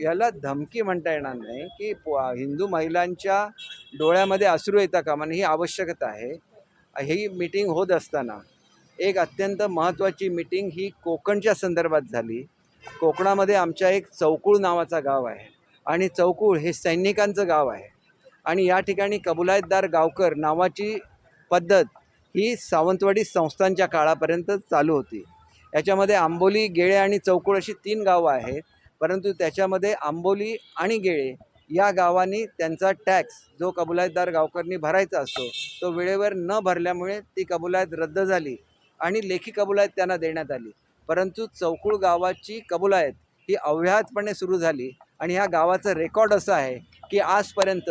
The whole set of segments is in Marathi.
याला धमकी म्हणता येणार नाही की हिंदू महिलांच्या डोळ्यामध्ये अश्रू येता का? म्हणजे ही आवश्यकता आहे. ही मीटिंग होत असताना एक अत्यंत महत्त्वाची मीटिंग ही कोकणच्या संदर्भात झाली. कोकणामध्ये आमच्या एक चौकुळ नावाचा गाव आहे आणि चौकुळ हे सैनिकांचं गाव आहे. आणि या ठिकाणी कबुलायतदार गावकर नावाची पद्धत ही सावंतवाडी संस्थांच्या काळापर्यंत चालू होती. याच्यामध्ये आंबोली गेळे आणि चौकुळ अशी तीन गावं आहेत. परंतु त्याच्यामध्ये आंबोली आणि गेळे या गावांनी त्यांचा टॅक्स जो कबुलायतदार गावकरनी भरायचा असतो तो वेळेवर न भरल्यामुळे ती कबुलायत रद्द झाली आणि लेखी कबुलायत त्यांना देण्यात आली. परंतु चौकुळ गावाची कबुलायत ही अव्याहतपणे सुरू झाली आणि ह्या गावाचं रेकॉर्ड असं आहे की आजपर्यंत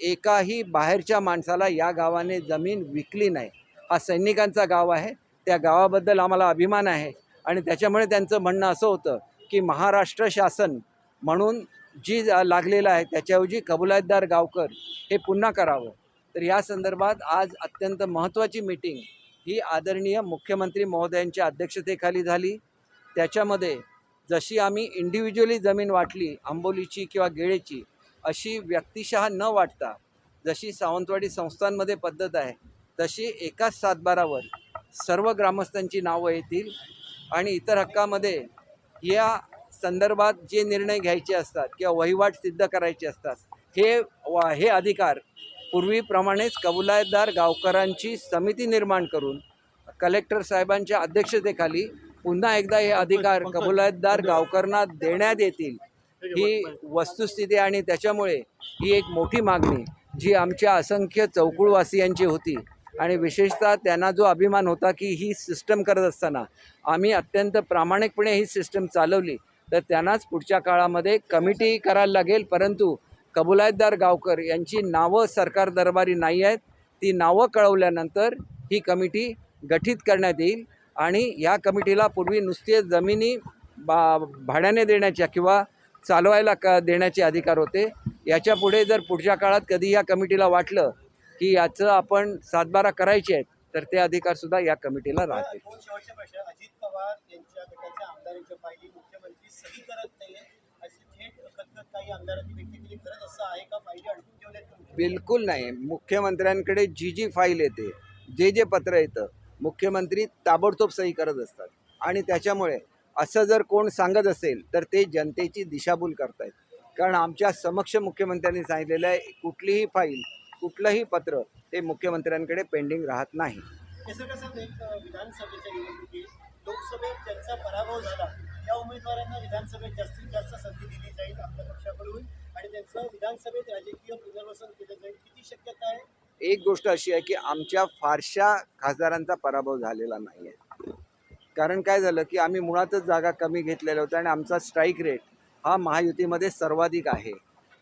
एकाही बाहेरच्या माणसाला या गावाने जमीन विकली नाही. हा सैनिकांचा गाव आहे. त्या गावाबद्दल आम्हाला अभिमान आहे. आणि त्याच्यामुळे त्यांचं म्हणणं असं होतं की महाराष्ट्र शासन म्हणून जी लागलेलं आहे त्याच्याऐवजी कबुलातदार गावकर हे पुन्हा करावं. तर या संदर्भात आज अत्यंत महत्त्वाची मीटिंग ही आदरणीय मुख्यमंत्री महोदयांच्या अध्यक्षतेखाली झाली. त्याच्यामध्ये जशी आम्ही इंडिव्हिज्युअली जमीन वाटली आंबोलीची किंवा गेळेची अशी व्यक्तिशः न वाटता जशी सावंतवाडी संस्थांमध्ये पद्धत आहे तशी एकाच सातबारावर सर्व ग्रामस्थांची नावं येतील. आणि इतर हक्कामध्ये या संदर्भात जे निर्णय घ्यायचे असतात किंवा वहिवाट सिद्ध करायचे असतात हे वा हे अधिकार पूर्वीप्रमाणेच कबुलातदार गावकरांची समिती निर्माण करून कलेक्टर साहेबांच्या अध्यक्षतेखाली पुन्हा एकदा हे अधिकार कबुलातदार गावकरांना देण्यात येतील. ही वस्तुस्थिती आणि त्याच्यामुळे ही एक मोठी मागणी जी आमच्या असंख्य चौकुळवासियांची होती. आणि विशेषतः त्यांना जो अभिमान होता की ही सिस्टम करत असताना आम्ही अत्यंत प्रामाणिकपणे ही सिस्टम चालवली तर त्यांनाच पुढच्या काळामध्ये कमिटी करायला लागेल. परंतु कबुलायतदार गावकर यांची नावं सरकार दरबारी नाही आहेत. ती नावं कळवल्यानंतर ही कमिटी गठीत करण्यात येईल आणि या कमिटीला पूर्वी नुसते जमिनी बा भाड्याने देण्याच्या किंवा चालवायला क देण्याचे अधिकार होते. याच्यापुढे जर पुढच्या काळात कधी या कमिटीला वाटलं की याचं आपण सातबारा करायचे आहेत तर ते अधिकारसुद्धा या कमिटीला राहतील? बिलकुल नाही. मुख्यमंत्र्यांकडे जी जी फाईल येते जे जे पत्र येतं मुख्यमंत्री ताबडतोब सही करत असतात. आणि त्याच्यामुळे असं जर कोण सांगत असेल तर ते जनतेची दिशाभूल करतायत. कारण आमच्या समक्ष मुख्यमंत्र्यांनी सांगितलेलं आहे कुठलीही फाईल कुठलंही पत्र हे मुख्यमंत्र्यांकडे पेंडिंग राहत नाही. कसं कसं एक अं, विधानसभेच्या निवडणुकीत लोकसभेत ज्यांचा पराभव झाला त्या उमेदवारांना विधानसभेत जास्तीत जास्त संधी दिली जाईल आपल्या पक्षाकडून आणि त्यांचं विधानसभेत राजकीय पुनर्वसन केलं जाईल. किती शक्यता आहे? एक गोष्ट अशी आहे की आमच्या फारशा खासदारांचा पराभव झालेला नाही आहे कारण काय झालं की आम्ही मुळातच जागा कमी घेतलेल्या होत्या आणि आमचा स्ट्राईक रेट हा महायुतीमध्ये सर्वाधिक आहे.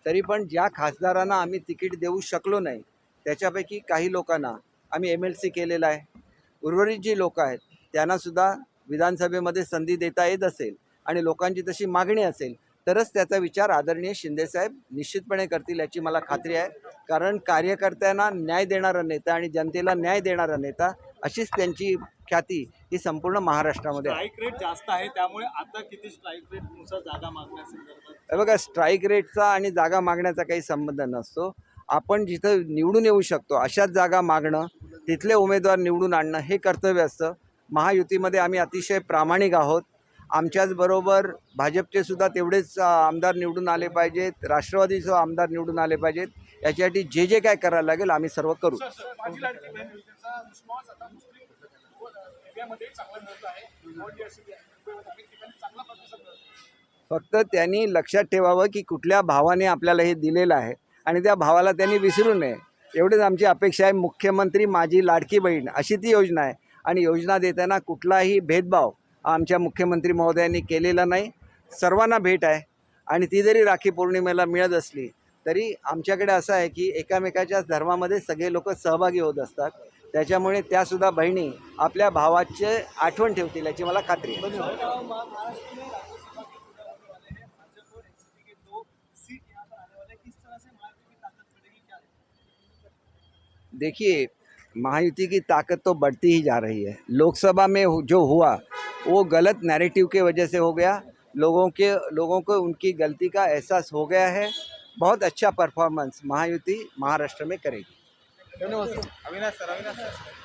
तरी पण ज्या खासदारांना आम्ही तिकीट देऊ शकलो नाही त्याच्यापैकी काही लोकांना आम्ही एम एल सी केलेला आहे. उर्वरित जी लोक आहेत त्यांनासुद्धा विधानसभेमध्ये संधी देता येत असेल आणि लोकांची तशी मागणी असेल तरच त्याचा विचार आदरणीय शिंदेसाहेब निश्चितपणे करतील याची मला खात्री आहे. कारण कार्यकर्त्यांना न्याय देणारा नेता आणि जनतेला न्याय देणारा नेता अशीच त्यांची ख्याती ही संपूर्ण महाराष्ट्रामध्ये स्ट्राईक रेट जास्त आहे त्यामुळे आता किती स्ट्राईक रेटनुसार जागा मागण्यासंदर्भात बघा स्ट्राईक रेटचा आणि जागा मागण्याचा काही संबंध नसतो. आपण जिथं निवडून येऊ शकतो अशाच जागा मागणं तिथले उमेदवार निवडून आणणं हे कर्तव्य असतं. महायुतीमध्ये आम्ही अतिशय प्रामाणिक आहोत. आमच्याचबरोबर भाजपचे सुद्धा तेवढेच आमदार निवडून आले पाहिजेत. राष्ट्रवादीचे आमदार निवडून आले पाहिजेत. याच्यासाठी जे जे काय करायला लागेल आम्ही सर्व करू माझी लाडकी बहीण योजनेचा रिस्पॉन्स आता मुस्लिम चांगला मिळत आहे. फक्त त्यांनी लक्षात ठेवावं की कुठल्या भावाने आपल्याला हे दिलेलं आहे आणि त्या भावाला त्यांनी विसरू नये. एवढीच आमची अपेक्षा आहे. मुख्यमंत्री माझी लाडकी बहीण अशी ती योजना आहे. आणि योजना देताना कुठलाही भेदभाव आमच्या मुख्यमंत्री महोदयांनी केलेला नाही. सर्वांना भेट आहे. आणि ती जरी राखी पौर्णिमेला मिळत असली तरी आमच्याकडे असं आहे की एकामेकाच्या धर्मामध्ये सगळे लोक सहभागी होत असतात. त्याच्यामुळे त्यासुद्धा बहिणी आपल्या भावाचे आठवण ठेवतील, याची मला खात्री आहे. देखिए, महायुति की ताकत तो बढ़ती ही जा रही है। लोकसभा में जो हुआ, वो गलत नैरेटिव के वजह से हो गया। लोगों के, लोगों को उनकी गलती का एहसास हो गया है। बहुत अच्छा परफॉर्मेंस महायुति महाराष्ट्र में करेगी। Avinash sir Avinash sir